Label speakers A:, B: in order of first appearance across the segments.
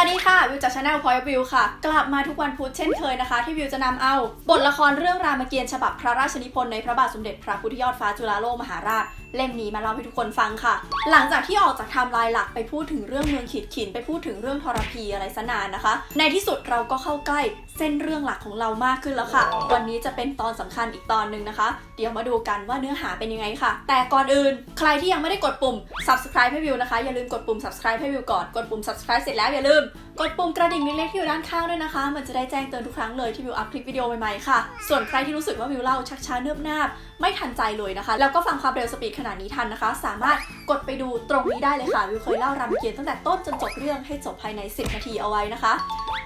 A: วัสดีค่ะ วิวจากชาแนลพอยวิวค่ะ กลับมาทุกวันพุธเช่นเคยนะคะ ที่วิวจะนำเอา บทละครเรื่องรามเกียรติ์ฉบับพระราชนิพนธ์ในพระบาทสมเด็จพระพุทธยอดฟ้าจุฬาโลกมหาราชเล่มนี้มาเล่าให้ทุกคนฟังค่ะ หลังจากที่ออกจากไทม์ไลน์หลักไปพูดถึงเรื่องเมืองขีดขิน ไปพูดถึงเรื่องทรพีอะไรซะนานนะคะ ในที่สุดเราก็เข้าใกล้เส้นเรื่องหลักของเรามากขึ้นแล้วค่ะ วันนี้จะเป็นตอนสำคัญอีกตอนหนึ่งนะคะ เดี๋ยวมาดูกันว่าเนื้อหาเป็นยังไงค่ะ แต่ก่อนอื่น ใครที่ยังไม่ได้กดปุ่ม subscribe ให้วิวนะคะ อย่าลืมกดปุ่ม subscribe ให้วิวก่อน กดปุ่ม subscribe เสร็จแล้วอย่าลืม กดปุ่มกระดิ่งเล็กๆที่อยู่ด้านข้างด้วยนะคะ มันจะได้แจ้งเตือนทุกครั้งเลยที่วิวอัพคลิปวิดีโอใหม่ๆค่ะ ส่วนใครที่รู้สึกว่าวิวเล่าชักช้าเนิบนาบไม่ทันใจเลยนะคะ แล้วก็ฟังความเร็วสปีดขนาดนี้ทันนะคะ สามารถกดไปดูตรงนี้ได้เลยค่ะ วิวเคยเล่ารามเกียรติ์ตั้งแต่ต้นจนจบเรื่องให้จบภายใน 10 นาทีเอาไว้นะคะ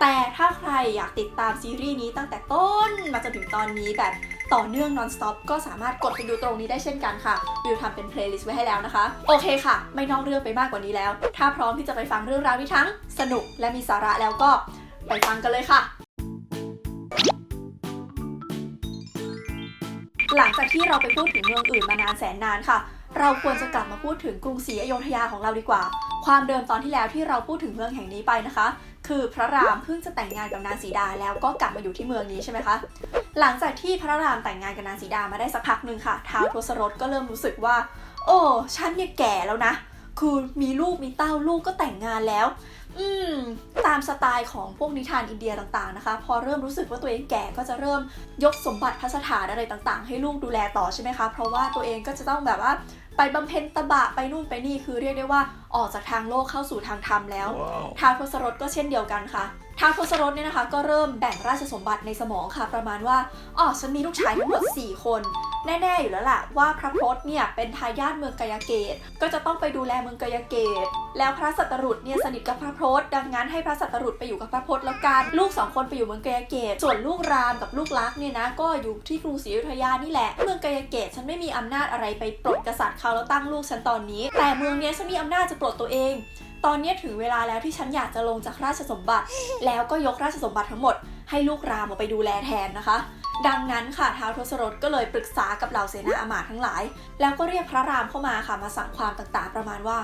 A: แต่ถ้าใครอยากติดตามซีรีส์นี้ตั้งแต่ต้นมาจนถึงตอนนี้แบบ ต่อเนื่อง non stop ก็สามารถกดไปดูตรงนี้ได้เช่นกันค่ะ วิวทำเป็น playlist ไว้ให้แล้วนะคะ โอเคค่ะ ไม่นอกเรื่องไปมากกว่านี้แล้ว ถ้าพร้อมที่จะไปฟังเรื่องราวที่ทั้งสนุกและมีสาระแล้วก็ไปฟังกันเลยค่ะหลังจากที่เราไปพูดถึงเมืองอื่นมานานแสนนานค่ะ เราควรจะกลับมาพูดถึงกรุงศรีอยุธยาของเราดีกว่า ความเดิมตอนที่แล้วที่เราพูดถึงเมืองแห่งนี้ไปนะคะ คือพระรามเพิ่งจะแต่งงานกับนางสีดาแล้วก็กลับมาอยู่ที่เมืองนี้ใช่ไหมคะ หลังจากที่พระรามแต่งงานกับนางสีดามาได้สักพักหนึ่งค่ะท้าวทศรถก็เริ่มรู้สึกว่า โอ้ฉันเนี่ยแก่แล้วนะ คือมีลูกมีเต้าลูกก็แต่งงานแล้ว อืมตามสไตล์ของพวกนิทานอินเดียต่างๆนะคะ พอเริ่มรู้สึกว่าตัวเองแก่ก็จะเริ่มยกสมบัติพระสถานอะไรต่างๆ ให้ลูกดูแลต่อใช่ไหมคะ เพราะว่าตัวเองก็จะต้องแบบว่า ไปบำเพ็ญตบะไปนู่นไปนี่คือเรียกได้ว่าออกจากทางโลกเข้าสู่ทางธรรมแล้วท้าวทศรถก็เช่นเดียวกันค่ะท้าวทศรถเนี่ยนะคะ ก็เริ่มแบ่งราชสมบัติในสมองค่ะ ประมาณว่าอ๋อฉันมีลูกชายทั้งหมด 4 คน แน่ๆอยู่แล้วล่ะว่าพระพรตเนี่ยเป็นทายาทเมืองกายเกต ก็จะต้องไปดูแลเมืองกายเกต แล้วพระสัตรุษเนี่ยสนิทกับพระพรตดังนั้นให้พระสัตรุษไปอยู่กับพระพรตแล้วกันลูกสองคนไปอยู่เมืองกายเกต ส่วนลูกรามกับลูกลักษณ์เนี่ยนะก็อยู่ที่กรุงศรีอยุธยานี่แหละเมืองกายเกตฉันไม่มีอำนาจอะไรไปปลดกษัตริย์เขาแล้วตั้งลูกฉันตอนนี้ แต่เมืองเนี้ยฉันมีอำนาจจะปลดตัวเองตอนนี้ถึงเวลาแล้วที่ฉันอยากจะลงจากราชสมบัติ แล้วก็ยกราชสมบัติทั้งหมด ให้ลูกรามเอาไปดูแลแทนนะคะ ดังนั้นค่ะท้าวทศรถก็เลยปรึกษากับเหล่าเสนาอามาตย์ทั้งหลาย แล้วก็เรียกพระรามเข้ามาค่ะมาสั่งความต่างๆ ประมาณว่า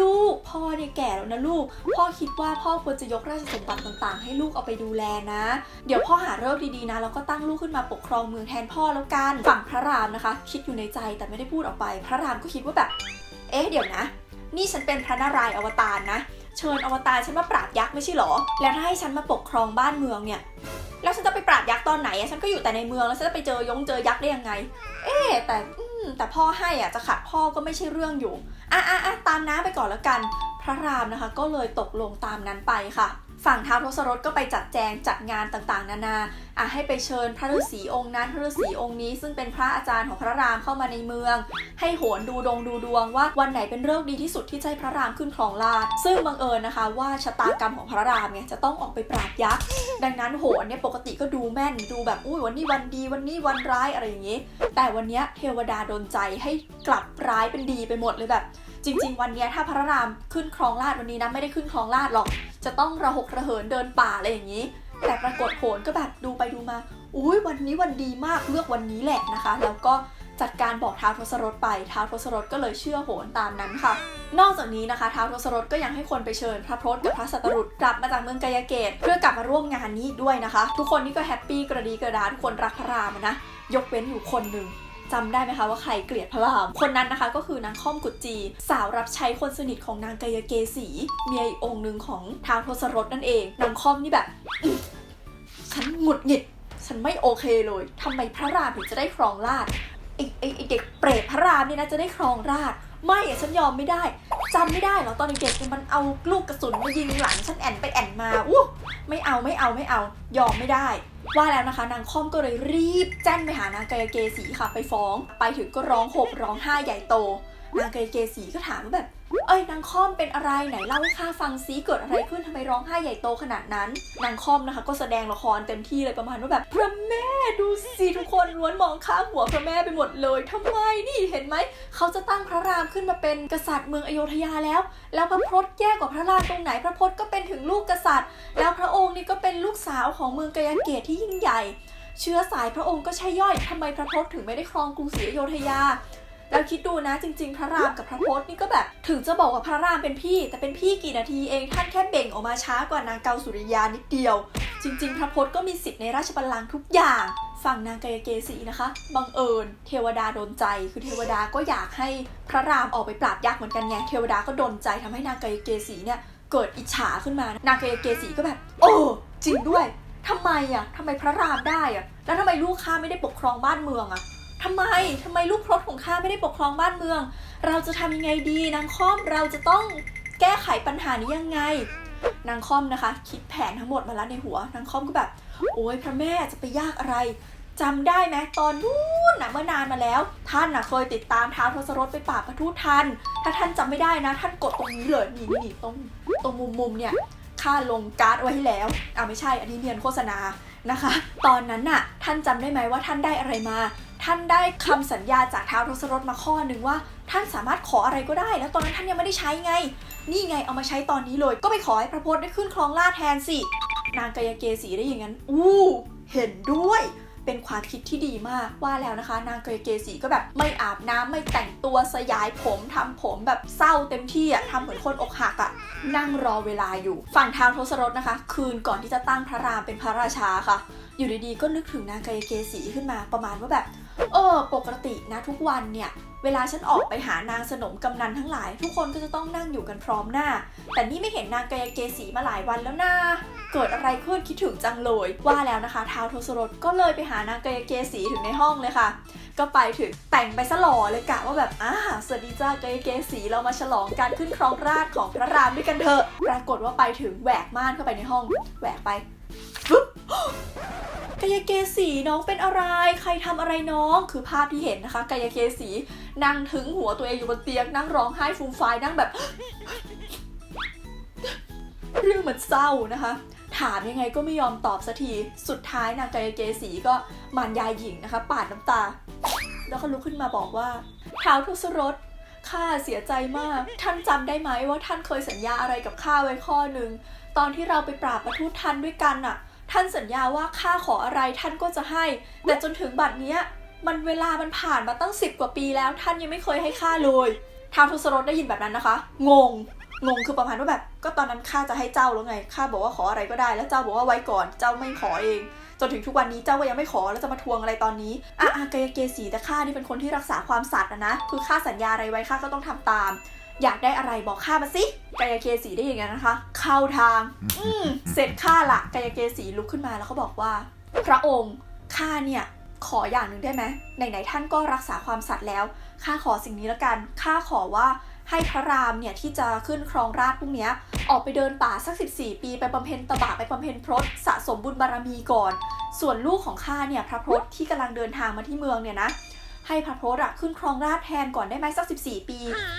A: ลูกพ่อเนี่ยแก่แล้วนะลูก พ่อคิดว่าพ่อควรจะยกราชสมบัติต่างๆ ให้ลูกเอาไปดูแลนะ เดี๋ยวพ่อหาเลิกษ์ดีๆนะแล้วก็ตั้งลูกขึ้นมาปกครองเมืองแทนพ่อแล้วกันฝั่งพระรามนะคะ คิดอยู่ในใจแต่ไม่ได้พูดออกไป พระรามก็คิดว่าแบบ เอ๊ะเดี๋ยวนะ นี่ฉันเป็นพระนารายณ์อวตารนะ เชิญอวตารฉันมาปราบยักษ์ไม่ใช่หรอ แล้วถ้าให้ฉันมาปกครองบ้านเมืองเนี่ย แล้วฉันจะไปปราบยักษ์ตอนไหนอะฉันก็อยู่แต่ในเมืองแล้วฉันจะไปเจอยงเจอยักษ์ได้ยังไง เอ๊แต่อืมแต่พ่อให้อะจะขัดพ่อก็ไม่ใช่เรื่องอยู่ อะอะอะตามน้าไปก่อนแล้วกัน พระรามนะคะ ก็เลยตกลงตามนั้นไปค่ะ ฝั่งท้าวทศรถก็ไปจัดแจงจัดงานต่างๆ นานาอะให้ไปเชิญพระฤาษีองค์นั้น พระฤาษีองค์นี้ซึ่งเป็นพระอาจารย์ของพระรามเข้ามาในเมือง ให้โหนดูดงดูดวงว่าวันไหนเป็นเรื่องดีที่สุดที่จะให้พระรามขึ้นครองราชซึ่งบังเอิญนะคะว่าชะตากรรมของพระรามเนี่ยจะต้องออกไปปราบยักษ์ดังนั้นโหนเนี่ยปกติก็ดูแม่นดูแบบอุ้ยวันนี้วันดีวันนี้วันร้ายอะไรอย่างนี้ แต่วันเนี้ยเทวดาดนใจให้กลับร้ายเป็นดีไปหมดเลยแบบ จริง ๆ วันเนี้ยถ้าพระรามขึ้นครองราชวันนี้นะไม่ได้ขึ้นครองราชหรอก จะต้องระหกระเหินเดินป่าอะไรอย่างนี้ แต่ปรากฏโหนก็แบบดูไปดูมา อุ้ยวันนี้วันดีมากเลือกวันนี้แหละนะคะ แล้วก็จัดการบอกท้าวทศรถไปท้าวทศรถก็เลยเชื่อโหนตามนั้นค่ะ นอกจากนี้นะคะท้าวทศรถก็ยังให้คนไปเชิญพระพรตกับพระสัตรุษกลับมาจากเมืองกายเกต เพื่อกลับมาร่วมงานนี้ด้วยนะคะ ทุกคนนี่ก็แฮปปี้กระดีกระดาทุกคนรักพระรามนะยกเว้นอยู่คนหนึ่ง จำได้ไหมคะว่าใครเกลียดพระราม คนนั้นนะคะก็คือนางค่อมกุจจีสาวรับใช้คนสนิทของนางกายเกษีเมียอีกองค์หนึ่งของท้าวทศรถนั่นเอง นางค่อมนี่แบบฉันหงุดหงิด ฉันไม่โอเคเลยทำไมพระรามถึงจะได้ครองราชไอไอไอเด็กเปรตพระรามนี่นะจะได้ครองราชไม่ฉันยอมไม่ได้จำไม่ได้เหรอตอนเด็กๆมันเอาลูกกระสุนมายิงหลังฉันแอนไปแอนมาอู้ ไม่เอาไม่เอาไม่เอายอมไม่ได้ ว่าแล้วนะคะ นางค่อมก็เลยรีบแจ้งไปหานางกายเกษีค่ะไปฟ้อง ไปถึงก็ร้องโหบร้องไห้ใหญ่โต นางกายเกษีก็ถามว่าแบบ เอ้ยนางค่อมเป็นอะไรไหนเล่าให้ข้าฟังซิเกิดอะไรขึ้นทำไมร้องไห้ใหญ่โตขนาดนั้น นางค่อมนะคะ ก็แสดงละครเต็มที่เลยประมาณว่าแบบพระแม่ดูสิทุกคนล้วนมองข้ามหัวพระแม่ไปหมดเลยทำไมนี่เห็นไหมเขาจะตั้งพระรามขึ้นมาเป็นกษัตริย์เมืองอโยธยาแล้ว แล้วพระพรตแย่กว่าพระรามตรงไหน พระพรตก็เป็นถึงลูกกษัตริย์ แล้วพระองค์นี่ก็เป็นลูกสาวของเมืองกายเกตที่ยิ่งใหญ่ เชื้อสายพระองค์ก็ใช่ย่อยทำไมพระพรตถึงไม่ได้ครองกรุงศรีอโยธยา แล้วคิดดูนะจริง ๆ พระรามกับพระพศนี่ก็แบบถึงจะบอกว่าพระรามเป็นพี่ แต่เป็นพี่กี่นาทีเองท่านแค่เบ่งออกมาช้ากว่านางเกาสุริยานิดเดียว จริง ๆ พระพศก็มีสิทธิ์ในราชบัลลังก์ทุกอย่าง ฝั่งนางกายเกษีนะคะบังเอิญ เทวดาโดนใจคือเทวดาก็อยากให้พระรามออกไปปราบยักษ์เหมือนกันไงเทวดาก็โดนใจทำให้นางกายเกษีเนี่ยเกิดอิจฉาขึ้นมานางกายเกษีก็แบบโอ้จริงด้วยทำไมอะทำไมพระรามได้อะแล้วทำไมลูกข้าไม่ได้ปกครองบ้านเมืองอะ ทำไมทำไมลูกพรตของข้าไม่ได้ปกครองบ้านเมือง เราจะทำยังไงดีนางค่อมเราจะต้องแก้ไขปัญหานี้ยังไง นางค่อมนะคะ คิดแผนทั้งหมดมาแล้วในหัวนางค่อมก็แบบ โอ้ยพระแม่จะไปยากอะไรจำได้ไหมตอนนู้นนะเมื่อนานมาแล้ว ท่านนะเคยติดตามท้าวทศรถไปปราบพระทูตทัน ถ้าท่านจำไม่ได้นะ ท่านกดตรงนี้เลยนี่นี่นี่ตรงตรงมุมมุมเนี่ยข้าลงการ์ดไว้ให้แล้วอ่าไม่ใช่อันนี้เนียนโฆษณานะคะ ตอนนั้นน่ะท่านจำได้ไหมว่าท่านได้อะไรมา ท่านได้คำสัญญาจากท้าวทศรถมาข้อหนึ่งว่า ท่านสามารถขออะไรก็ได้ แล้วตอนนั้นท่านยังไม่ได้ใช้ไง นี่ไงเอามาใช้ตอนนี้เลย ก็ไปขอให้พระพศได้ขึ้นครองราชแทนสิ นางกายเกษีได้อย่างนั้น อู้เห็นด้วยเป็นความคิดที่ดีมากว่าแล้วนะคะ นางกายเกษีก็แบบไม่อาบน้ำไม่แต่งตัวสยายผมทำผมแบบเศร้าเต็มที่อะทำเหมือนคนอกหักอะนั่งรอเวลาอยู่ ฝั่งท้าวทศรถนะคะ คืนก่อนที่จะตั้งพระรามเป็นพระราชาค่ะ อยู่ดีๆก็นึกถึงนางกายเกษีขึ้นมาประมาณว่าแบบ เออ ปกตินะทุกวันเนี่ย เวลาฉันออกไปหานางสนมกำนันทั้งหลาย ทุกคนก็จะต้องนั่งอยู่กันพร้อมหน้า แต่นี่ไม่เห็นนางกายเกษีมาหลายวันแล้วนะเกิดอะไรขึ้นคิดถึงจังเลย ว่าแล้วนะคะท้าวทศรถก็เลยไปหานางกายเกษีถึงในห้องเลยค่ะ ก็ไปถึงแต่งไปซะหล่อเลยกะว่าแบบอ่าสวัสดีจ้ากายเกษีเรามาฉลองการขึ้นครองราชของพระรามด้วยกันเถอะปรากฏว่าไปถึงแหวกม่านเข้าไปในห้องแหวกไปฟึ๊บ กายเกษีน้องเป็นอะไร ใครทำอะไรน้อง คือภาพที่เห็นนะคะ กายเกษีนั่งถึงหัวตัวเองอยู่บนเตียงนั่งร้องไห้ฟูมฟายนั่งแบบ เรื่องมันเศร้านะคะ ถามยังไงก็ไม่ยอมตอบสักที สุดท้ายนางกายเกษีก็มารยาหญิงนะคะ ปาดน้ำตา แล้วก็ลุกขึ้นมาบอกว่าท้าวทศรถข้าเสียใจมาก ท่านจำได้ไหมว่าท่านเคยสัญญาอะไรกับข้าไว้ข้อหนึ่ง ตอนที่เราไปปราบประทุทันด้วยกันน่ะ ท่านสัญญาว่าข้าขออะไรท่านก็จะให้ แต่จนถึงบัดเนี้ย มันเวลามันผ่านมาตั้งสิบกว่าปีแล้ว ท่านยังไม่เคยให้ข้าเลยท้าวทศรถได้ยินแบบนั้นนะคะ งง งงคือประมาณว่าแบบ ก็ตอนนั้นข้าจะให้เจ้าแล้วไง ข้าบอกว่าขออะไรก็ได้ แล้วเจ้าบอกว่าไว้ก่อน เจ้าไม่ขอเอง จนถึงทุกวันนี้เจ้าก็ยังไม่ขอ แล้วจะมาทวงอะไรตอนนี้ อะอะกายเกษีแต่ข้านี่เป็นคนที่รักษาความสัตย์นะนะ คือข้าสัญญาอะไรไว้ข้าก็ต้องทำตาม อยากได้อะไรบอกข้ามาสิกายเกษีได้อย่างนั้นนะคะ เข้าทาง อืมเสร็จข้าละกายเกษีลุกขึ้นมาแล้วก็บอกว่า พระองค์ข้าเนี่ยขออย่างหนึ่งได้ไหมไหนๆท่านก็รักษาความสัตย์แล้วข้าขอสิ่งนี้แล้วกันข้าขอว่าให้พระรามเนี่ยที่จะขึ้นครองราชย์พรุ่งเนี้ยออกไปเดินป่าสัก 14 ปี ไปบำเพ็ญตบะไปบำเพ็ญพรตสะสมบุญบารมีก่อน ส่วนลูกของข้าเนี่ยพระพรตที่กำลังเดินทางมาที่เมืองเนี่ยนะ ให้พระโพรตอะขึ้นครองราชแทนก่อนได้ไหมสัก 14 ปี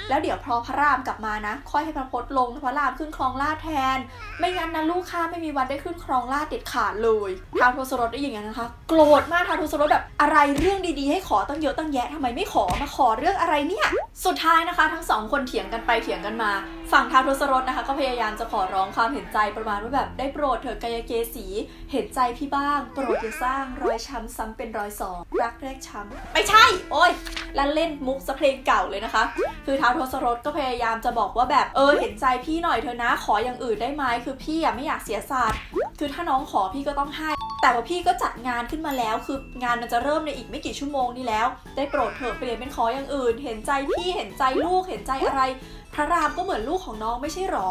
A: แล้วเดี๋ยวพอพระรามกลับมานะ ค่อยให้พระโพรตลงพระรามขึ้นครองราชแทน ไม่งั้นนะลูกข้าไม่มีวันได้ขึ้นครองราชเด็ดขาดเลยท้าวทศรถได้อย่างนั้นนะคะ โกรธมากท้าวทศรถแบบอะไรเรื่องดีๆ ให้ขอตั้งเยอะตั้งแยะทำไมไม่ขอมาขอเรื่องอะไรเนี่ย สุดท้ายนะคะ ทั้งสองคนเถียงกันไปเถียงกันมาฝั่งท้าวทศรถนะคะ ก็พยายามจะขอร้องความเห็นใจประมาณว่าแบบได้โปรดเถอะกายเกษีเห็นใจพี่บ้าง โปรดอย่าสร้างรอยช้ำซ้ำเป็นรอยสองรักแรกช้ำไม่ใช่ โอ้ยแล้วเล่นมุกสะเพลงเก่าเลยนะคะ คือท้าวทศรถก็พยายามจะบอกว่าแบบเออเห็นใจพี่หน่อยเถอะนะขออย่างอื่นได้ไหมคือพี่อะไม่อยากเสียศาสตร์คือถ้าน้องขอพี่ก็ต้องให้แต่ว่าพี่ก็จัดงานขึ้นมาแล้ว คืองานมันจะเริ่มในอีกไม่กี่ชั่วโมงนี้แล้ว ได้โปรดเถอะเปลี่ยนเป็นขออย่างอื่น เห็นใจพี่เห็นใจลูกเห็นใจอะไร พระรามก็เหมือนลูกของน้องไม่ใช่หรอ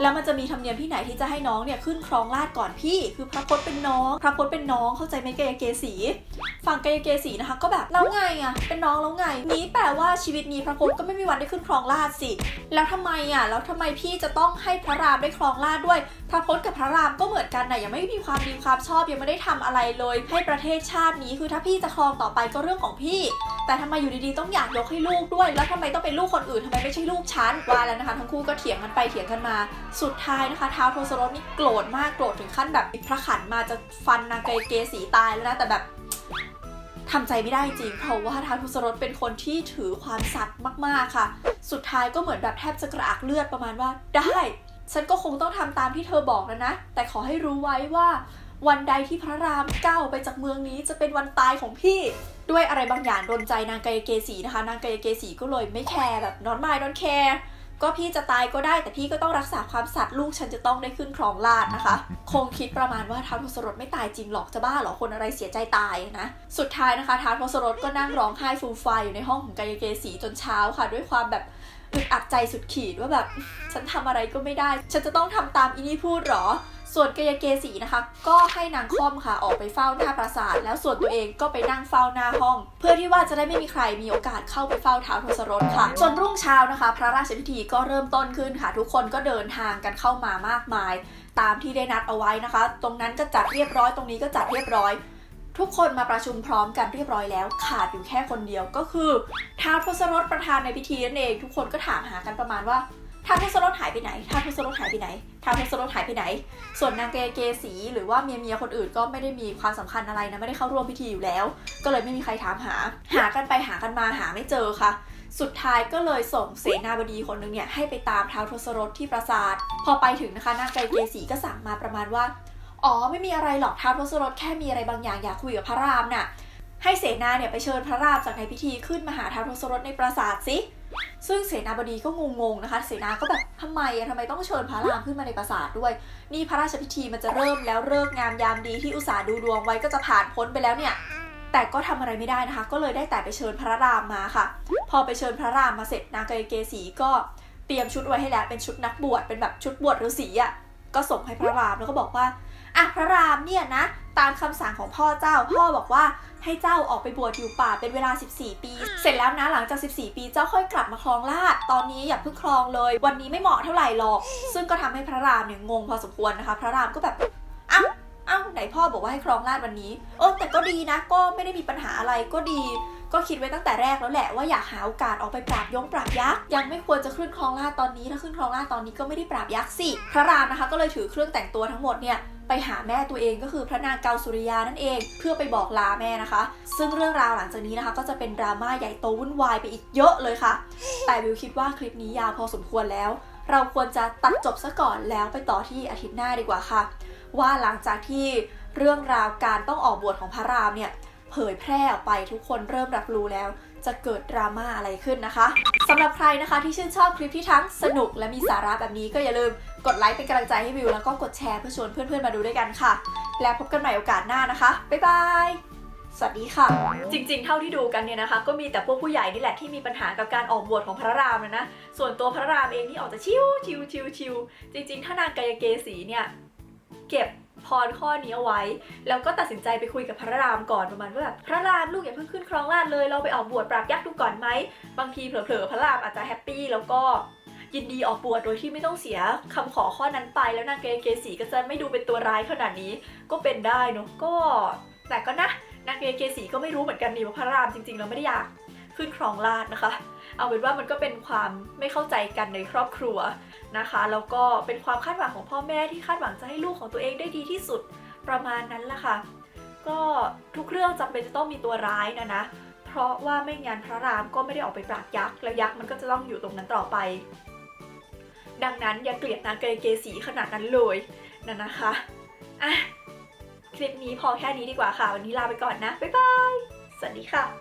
A: แล้วมันจะมีธรรมเนียมที่ไหนที่จะให้น้องเนี่ยขึ้นครองราชก่อนพี่ คือพระพศเป็นน้อง พระพศเป็นน้องเข้าใจไหมกายเกษีฝั่งกายเกษีนะคะ ก็แบบแล้วไงอะเป็นน้องแล้วไง นี้แปลว่าชีวิตนี้พระพศก็ไม่มีวันได้ขึ้นครองราชสิ แล้วทำไมอะแล้วทำไมพี่จะต้องให้พระรามได้ครองราชด้วย พระพศกับพระรามก็เหมือนกันนะยังไม่มีความดีความชอบยังไม่ได้ทำอะไรเลย ให้ประเทศชาตินี้คือถ้าพี่จะครองต่อไปก็เรื่องของพี่ แต่ทำไมอยู่ดีๆต้องอยากยกให้ลูกด้วย แล้วทำไมต้องเป็นลูกคนอื่นทำไมไม่ใช่ลูกฉันว่าแล้วนะคะ ทั้งคู่ก็เถียงกันไปเถียงกันมาสุดท้ายนะคะท้าวโทสรถนี่โกรธมากโกรธถึงขั้นแบบพระขันมาจะฟันนางเกเกสีตายแล้วนะแต่แบบทำใจไม่ได้จริง เพราะว่าท้าวทุสรถเป็นคนที่ถือความสัตย์มากๆค่ะ สุดท้ายก็เหมือนแบบแทบจะกระอักเลือดประมาณว่า ได้ ฉันก็คงต้องทำตามที่เธอบอกแล้วนะ แต่ขอให้รู้ไว้ว่า วันใดที่พระรามก้าวไปจากเมืองนี้จะเป็นวันตายของพี่ ด้วยอะไรบางอย่างโดนใจนางกายเกษีนะคะ นางกายเกษีก็เลยไม่แคร์แบบนอนไม่นอนแคร์ ก็พี่จะตายก็ได้แต่พี่ก็ต้องรักษาความสัตย์ลูกฉันจะต้องได้ขึ้นครองราชย์นะคะ คงคิดประมาณว่าท้าวทศรถไม่ตายจริงหรอกจะบ้าเหรอคนอะไรเสียใจตายนะสุดท้ายนะคะท้าวทศรถก็นั่งร้องไห้ฟูมฟายอยู่ในห้องของกายเกษีจนเช้าค่ะ ด้วยความแบบอึดอัดใจสุดขีดว่าแบบ ฉันทำอะไรก็ไม่ได้ ฉันจะต้องทำตามอีนี่พูดเหรอ ส่วนกายเกษีนะคะ ก็ให้นางค่อมค่ะออกไปเฝ้าหน้าปราสาท แล้วส่วนตัวเองก็ไปนั่งเฝ้าหน้าห้อง เพื่อที่ว่าจะได้ไม่มีใครมีโอกาสเข้าไปเฝ้าท้าวทศรถค่ะ จนรุ่งเช้านะคะ พระราชพิธีก็เริ่มต้นขึ้นค่ะ ทุกคนก็เดินทางกันเข้ามามากมาย ตามที่ได้นัดเอาไว้นะคะ ตรงนั้นก็จัดเรียบร้อยตรงนี้ก็จัดเรียบร้อยทุกคนมาประชุมพร้อมกันเรียบร้อยแล้ว ขาดอยู่แค่คนเดียวก็คือท้าวทศรถประธานในพิธีนั่นเอง ทุกคนก็ถามหากันประมาณว่า ท้าวทศรถหายไปไหนท้าวทศรถหายไปไหนท้าวทศรถหายไปไหน ส่วนนางเกเกสีหรือว่าเมียเมียคนอื่นก็ไม่ได้มีความสำคัญอะไรนะไม่ได้เข้าร่วมพิธีอยู่แล้ว ก็เลยไม่มีใครถามหา หากันไปหากันมาหาไม่เจอค่ะ สุดท้ายก็เลยส่งเสนาบดีคนหนึงเนี่ยให้ไปตามท้าวทศรถที่ปราสาท พอไปถึงนะคะนางไกเกสีก็สั่งมาประมาณว่า อ๋อไม่มีอะไรหรอกท้าวทศรถแค่มีอะไรบางอย่างอยากคุยกับพระรามน่ะ ให้เสนาเนี่ยไปเชิญพระรามจากในพิธีขึ้นมาหาท้าวทศรถในปราสาทสิ ซึ่งเสนาบดีก็งงๆนะคะ เสนาก็แบบทำไมอะทำไมต้องเชิญพระรามขึ้นมาในปราสาทด้วย นี่พระราชพิธีมันจะเริ่มแล้วเลิกงามยามดีที่อุตส่าห์ดูดวงไว้ก็จะผ่านพ้นไปแล้วเนี่ย แต่ก็ทำอะไรไม่ได้นะคะ ก็เลยได้แต่ไปเชิญพระรามมาค่ะ พอไปเชิญพระรามมาเสร็จนางเกยเกสีก็เตรียมชุดไว้ให้แล้วเป็นชุดนักบวชเป็นแบบชุดบวชฤาษีอะก็ส่งให้พระรามแล้วก็บอกว่า อะพระรามเนี่ยนะตามคำสั่งของพ่อเจ้า พ่อบอกว่าให้เจ้าออกไปบวชอยู่ป่าเป็นเวลา 14 ปี เสร็จแล้วนะหลังจาก 14 ปีเจ้าค่อยกลับมาครองราชย์ตอนนี้อย่าเพิ่งครองเลย วันนี้ไม่เหมาะเท่าไหร่หรอก ซึ่งก็ทำให้พระรามเนี่ยงงพอสมควรนะคะ พระรามก็แบบอ้าวอ้าวไหนพ่อบอกว่าให้ครองราชย์วันนี้เออแต่ก็ดีนะ ก็ไม่ได้มีปัญหาอะไรก็ดี ก็คิดไว้ตั้งแต่แรกแล้วแหละว่าอยากหาโอกาสออกไปปราบยงปราบยักษ์ยังไม่ควรจะขึ้นครองราชย์ตอนนี้ถ้าขึ้นครองราชย์ตอนนี้ก็ไม่ได้ปราบยักษ์สิพระรามนะคะ ก็เลยถือเครื่องแต่งตัวทั้งหมดเนี่ย ไปหาแม่ตัวเองก็คือพระนางเกาสุริยานั่นเอง เพื่อไปบอกลาแม่นะคะ ซึ่งเรื่องราวหลังจากนี้นะคะ ก็จะเป็นดราม่าใหญ่โตวุ่นวายไปอีกเยอะเลยค่ะ แต่วิวคิดว่าคลิปนี้ยาวพอสมควรแล้ว เราควรจะตัดจบซะก่อนแล้วไปต่อที่อาทิตย์หน้าดีกว่าค่ะ ว่าหลังจากที่เรื่องราวการต้องออกบวชของพระรามเนี่ย เผยแพร่ออกไปทุกคนเริ่มรับรู้แล้ว จะเกิดดราม่าอะไรขึ้นนะคะสำหรับใครนะคะที่ชื่นชอบคลิปที่ทั้งสนุกและมีสาระแบบนี้ก็อย่าลืมกดไลค์เป็นกำลังใจให้วิวแล้วก็กดแชร์เพื่อชวนเพื่อนๆมาดูด้วยกันค่ะ แล้วพบกันใหม่โอกาสหน้านะคะ บ๊ายบายสวัสดีค่ะ จริงๆ เท่าที่ดูกันเนี่ยนะคะ ก็มีแต่พวกผู้ใหญ่นี่แหละที่มีปัญหากับการออกบวชของพระรามนะนะส่วนตัวพระรามเองนี่ออกจะชิวชิวชิวชิวจริง ๆ ถ้านางกายเกษีเนี่ยเก็บ พรข้อนี้เอาไว้ แล้วก็ตัดสินใจไปคุยกับพระรามก่อนประมาณว่าแบบพระรามลูกอย่าเพิ่งขึ้นครองราชเลยเราไปออกบวชปราบยักษ์ดูก่อนไหมบางทีเผลอๆพระรามอาจจะแฮปปี้แล้วก็ยินดีออกบวชโดยที่ไม่ต้องเสียคำขอข้อนั้นไปแล้วนางเกเกสีก็จะไม่ดูเป็นตัวร้ายขนาดนี้ก็เป็นได้เนอะก็ แต่ก็นะนางเกเกสีก็ไม่รู้เหมือนกันนี่ว่าพระรามจริงๆเราไม่ได้อยากขึ้นครองราชนะคะ เอาเป็นว่ามันก็เป็นความไม่เข้าใจกันในครอบครัวนะคะแล้วก็เป็นความคาดหวังของพ่อแม่ที่คาดหวังจะให้ลูกของตัวเองได้ดีที่สุดประมาณนั้นละค่ะ ก็ทุกเรื่องจำเป็นจะต้องมีตัวร้ายนะนะ เพราะว่าไม่งั้นพระรามก็ไม่ได้ออกไปปราบยักษ์แล้วยักษ์มันก็จะต้องอยู่ตรงนั้นต่อไป ดังนั้นอย่าเกลียดนางเกเกสีขนาดนั้นเลยนะนะคะอะคลิปนี้พอแค่นี้ดีกว่าค่ะ วันนี้ลาไปก่อนนะ บ๊ายบาย สวัสดีค่ะ